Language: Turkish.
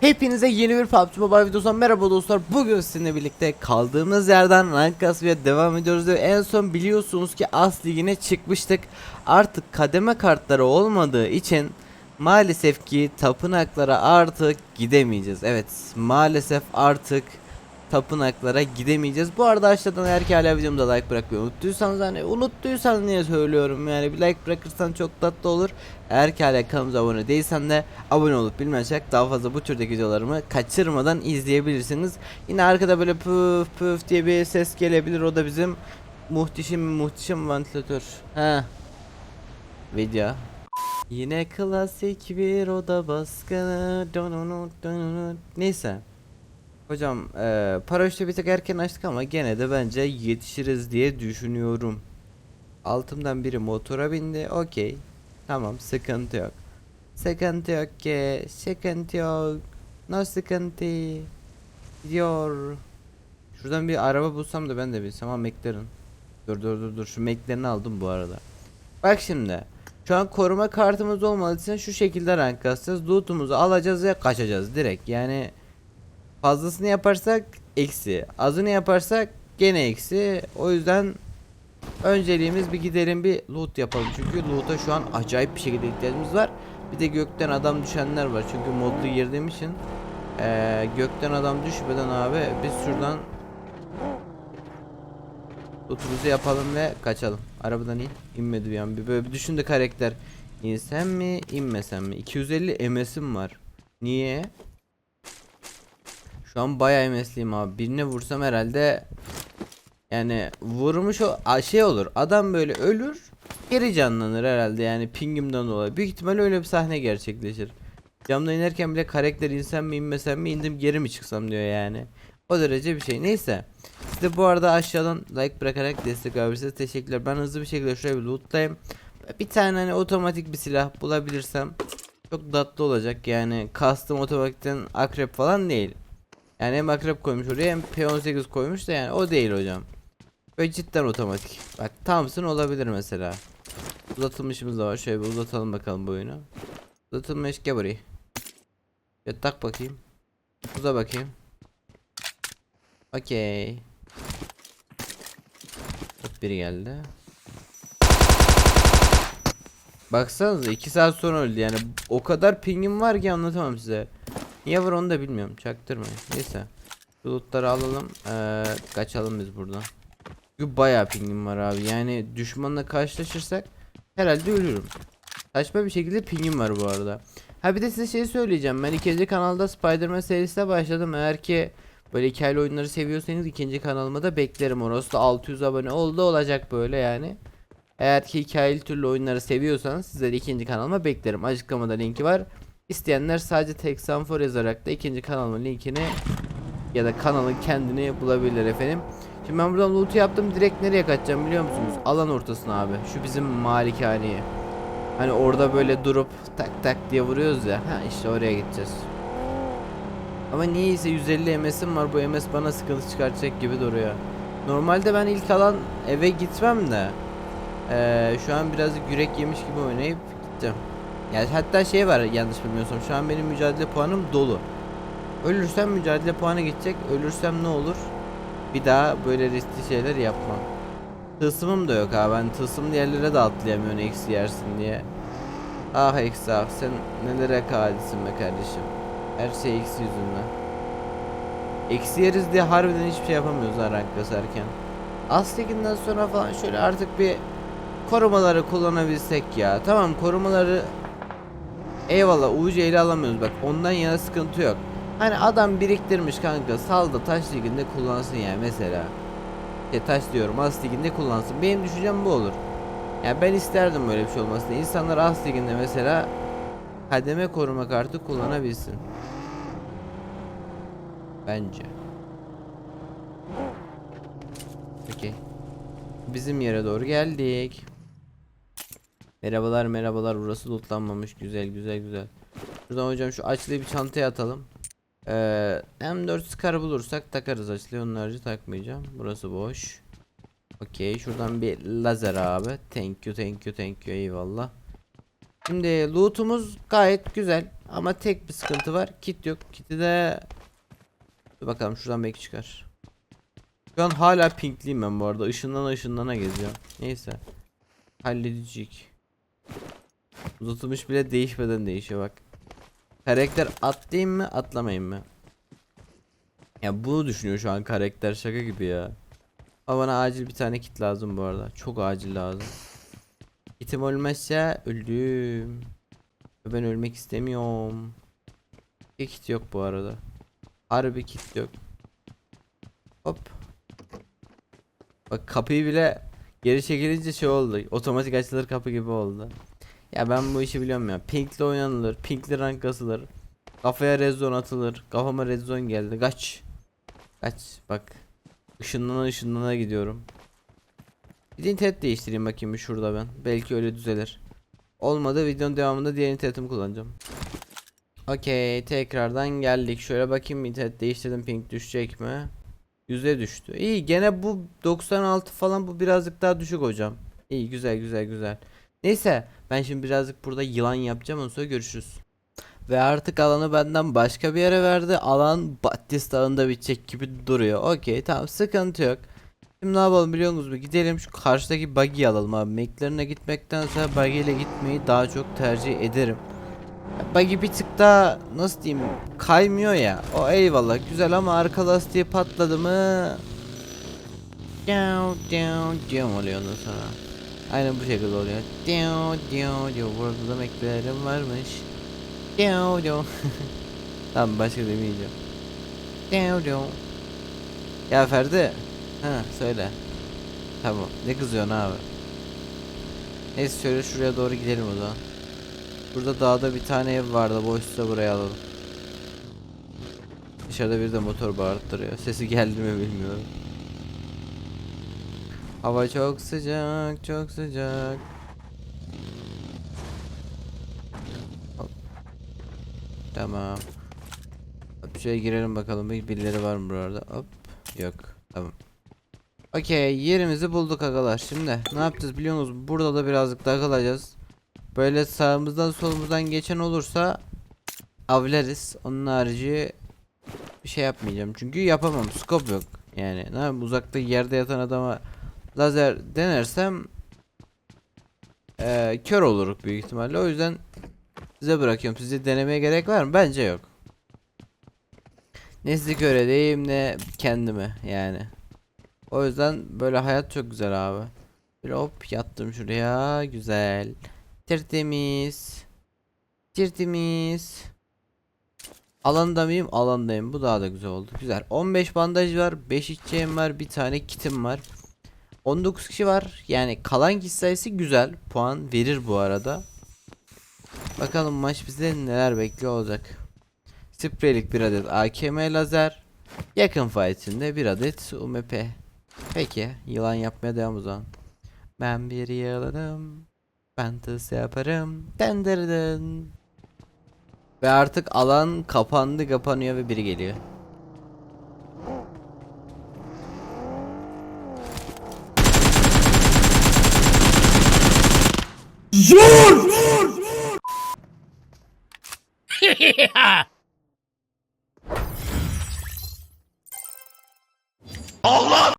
Hepinize yeni bir PUBG Mobile videosundan merhaba dostlar. Bugün sizinle birlikte kaldığımız yerden rank kasmaya devam ediyoruz ve en son biliyorsunuz ki As Ligi'ne çıkmıştık. Artık kademe kartları olmadığı için maalesef ki tapınaklara artık gidemeyeceğiz. Evet maalesef artık tapınaklara gidemeyeceğiz. Bu arada aşağıdan eğer ki hala videomda like bırakmayı unuttuysanız hani unuttuysan niye söylüyorum yani bir like bırakırsan çok tatlı olur. Eğer ki hala kanalımıza abone değilsen de abone olup bilmem çek daha fazla bu türdeki videolarımı kaçırmadan izleyebilirsiniz. Yine arkada böyle püf püf diye bir ses gelebilir o da bizim muhteşem muhteşem ventilatör. He. Video. Yine klasik bir oda baskını. Neyse. Hocam eee paraşütü bir tık erken açtık ama gene de bence yetişiriz diye düşünüyorum. Altımdan biri motora bindi. Okey. Tamam sıkıntı yok. Sıkıntı yok ki. Sıkıntı yok. No sıkıntı. Gidiyor. Şuradan bir araba bulsam da ben de bilsem ama McLaren. Dur dur dur dur şu McLaren'i aldım bu arada. Bak şimdi. Şu an koruma kartımız olmadığı için şu şekilde rank kasacağız. Loot'umuzu alacağız ve kaçacağız direkt. Yani fazlasını yaparsak eksi. Azını yaparsak gene eksi. O yüzden önceliğimiz bir gidelim bir loot yapalım. Çünkü loot'a şu an acayip bir şekilde ihtiyacımız var. Bir de gökten adam düşenler var. Çünkü modlu girdiğim için eee, gökten adam düşmeden abi biz şuradan loot'umuzu yapalım ve kaçalım. Arabadan in. İnmedi bir an. Bir böyle bir düşündü karakter. İnsem mi, inmesem mi? 250 MS'im var. Niye? Şu an bayağı MS'liyim abi. Birine vursam herhalde yani vurmuş o şey olur. Adam böyle ölür, geri canlanır herhalde yani pingimden dolayı. Büyük ihtimal öyle bir sahne gerçekleşir. Camdan inerken bile karakter insem mi inmesem mi indim geri mi çıksam diyor yani. O derece bir şey. Neyse. Siz de bu arada aşağıdan like bırakarak destek alabilirsiniz. Teşekkürler. Ben hızlı bir şekilde şuraya bir lootlayayım. Bir tane hani otomatik bir silah bulabilirsem çok tatlı olacak. Yani custom otomatikten akrep falan değil. Yani hem akrep koymuş oraya hem P18 koymuş da yani o değil hocam. Böyle cidden otomatik. Bak Thompson olabilir mesela. Uzatılmışımız da var. Şöyle bir uzatalım bakalım bu oyunu. Uzatılmış gel burayı. Ya tak bakayım. Uza bakayım. Okey. Hop biri geldi. Baksanıza 2 saat sonra öldü yani o kadar pingim var ki anlatamam size. Niye var onu da bilmiyorum çaktırmayın. Neyse. Şu lootları alalım. Ee, kaçalım biz buradan. Çünkü bayağı pingim var abi. Yani düşmanla karşılaşırsak herhalde ölürüm. Saçma bir şekilde pingim var bu arada. Ha bir de size şey söyleyeceğim. Ben ikinci kanalda Spider-Man serisine başladım. Eğer ki böyle hikayeli oyunları seviyorsanız ikinci kanalıma da beklerim. Orası da 600 abone oldu olacak böyle yani. Eğer ki hikayeli türlü oyunları seviyorsanız sizleri ikinci kanalıma beklerim. Açıklamada linki var. İsteyenler sadece Texanfor yazarak da ikinci kanalımın linkini ya da kanalın kendini bulabilir efendim. Şimdi ben buradan loot yaptım. Direkt nereye kaçacağım biliyor musunuz? Alan ortasına abi. Şu bizim malikaneye. Hani orada böyle durup tak tak diye vuruyoruz ya. Ha işte oraya gideceğiz. Ama niyeyse 150 MS'im var. Bu MS bana sıkıntı çıkartacak gibi duruyor. Normalde ben ilk alan eve gitmem de. Eee şu an biraz yürek yemiş gibi oynayıp gideceğim. Yani hatta şey var yanlış bilmiyorsam şu an benim mücadele puanım dolu. Ölürsem mücadele puanı gidecek. Ölürsem ne olur? Bir daha böyle riskli şeyler yapmam. Tılsımım da yok abi. Ben tılsımlı yerlere de atlayamıyorum eksi yersin diye. Ah eksi ah sen nelere kadisin be kardeşim. Her şey eksi yüzünden. Eksi yeriz diye harbiden hiçbir şey yapamıyoruz ha rank kasarken. As liginden sonra falan şöyle artık bir korumaları kullanabilsek ya. Tamam korumaları Eyvallah UC ele alamıyoruz bak ondan yana sıkıntı yok. Hani adam biriktirmiş kanka salda taş liginde kullansın yani mesela. Ya taş diyorum as liginde kullansın. Benim düşüncem bu olur. Ya ben isterdim böyle bir şey olmasını. İnsanlar as liginde mesela kademe koruma kartı kullanabilsin. Bence. Okey. Bizim yere doğru geldik. Merhabalar merhabalar burası lootlanmamış güzel güzel güzel. Şuradan hocam şu açlıyı bir çantaya atalım. Ee, M4 Scar bulursak takarız açlıyı onun takmayacağım. Burası boş. Okey şuradan bir lazer abi. Thank you thank you thank you eyvallah. Şimdi loot'umuz gayet güzel. Ama tek bir sıkıntı var. Kit yok. Kit'i de Dur bakalım şuradan belki çıkar. Şu an hala pinkliyim ben bu arada. Işınlana ışınlana geziyorum. Neyse. Halledecek. Uzatılmış bile değişmeden değişiyor bak. Karakter atlayayım mı atlamayayım mı? Ya bunu düşünüyor şu an karakter şaka gibi ya. Ama bana acil bir tane kit lazım bu arada. Çok acil lazım. Kitim ölmezse öldüm. Ben ölmek istemiyorum. Bir kit yok bu arada. Harbi kit yok. Hop. Bak kapıyı bile geri çekilince şey oldu. Otomatik açılır kapı gibi oldu. Ya ben bu işi biliyorum ya. Pink'le oynanılır. Pink'li rank asılır. Kafaya red zone atılır. Kafama red zone geldi. Kaç. Kaç. Bak. Işınlana ışınlana gidiyorum. Bir de internet değiştireyim bakayım şurada ben. Belki öyle düzelir. Olmadı videonun devamında diğer internetimi kullanacağım. Okey tekrardan geldik. Şöyle bakayım internet değiştirdim ping düşecek mi? Yüze düştü. İyi gene bu 96 falan bu birazcık daha düşük hocam. İyi güzel güzel güzel. Neyse ben şimdi birazcık burada yılan yapacağım ondan sonra görüşürüz. Ve artık alanı benden başka bir yere verdi. Alan Battis Dağı'nda bitecek gibi duruyor. Okey tamam sıkıntı yok. Şimdi ne yapalım biliyor musunuz? Gidelim şu karşıdaki buggy'i alalım abi. Mac'lerine gitmektense buggy ile gitmeyi daha çok tercih ederim. Buggy bir tık daha nasıl diyeyim kaymıyor ya. O eyvallah güzel ama arka lastiği patladı mı? Down down down oluyor ondan sonra. Aynen bu şekilde oluyor. Down down down. Burada da Mac'lerim varmış. Down down. tamam başka demeyeceğim. Down down. Ya Ferdi. Ha söyle. Tamam. Ne kızıyorsun abi? Neyse şöyle şuraya doğru gidelim o zaman. Burada dağda bir tane ev vardı. Boşsa buraya alalım. Dışarıda bir de motor bağırttırıyor. Sesi geldi mi bilmiyorum. Hava çok sıcak, çok sıcak. Tamam. Hop şuraya girelim bakalım. Bir birileri var mı burada? Hop. Yok. Tamam. Okey yerimizi bulduk agalar. Şimdi ne yapacağız biliyor musunuz? Burada da birazcık daha kalacağız. Böyle sağımızdan solumuzdan geçen olursa avlarız. Onun harici bir şey yapmayacağım. Çünkü yapamam. Scope yok. Yani ne yapayım uzakta yerde yatan adama lazer denersem eee kör oluruk büyük ihtimalle. O yüzden size bırakıyorum. Size denemeye gerek var mı? Bence yok. Ne sizi kör edeyim ne kendimi yani. O yüzden böyle hayat çok güzel abi. Bir hop yattım şuraya. Güzel. Tertemiz. Tertemiz. Alanda mıyım? Alandayım. Bu daha da güzel oldu. Güzel. 15 bandaj var. 5 içeceğim var. Bir tane kitim var. 19 kişi var. Yani kalan kişi sayısı güzel. Puan verir bu arada. Bakalım maç bize neler bekliyor olacak. Spreylik bir adet AKM lazer. Yakın fight içinde bir adet UMP. Peki yılan yapmaya devam o zaman. Ben bir yılanım. Tıs yaparım. Denderdin. Ve artık alan kapandı kapanıyor ve biri geliyor. Allah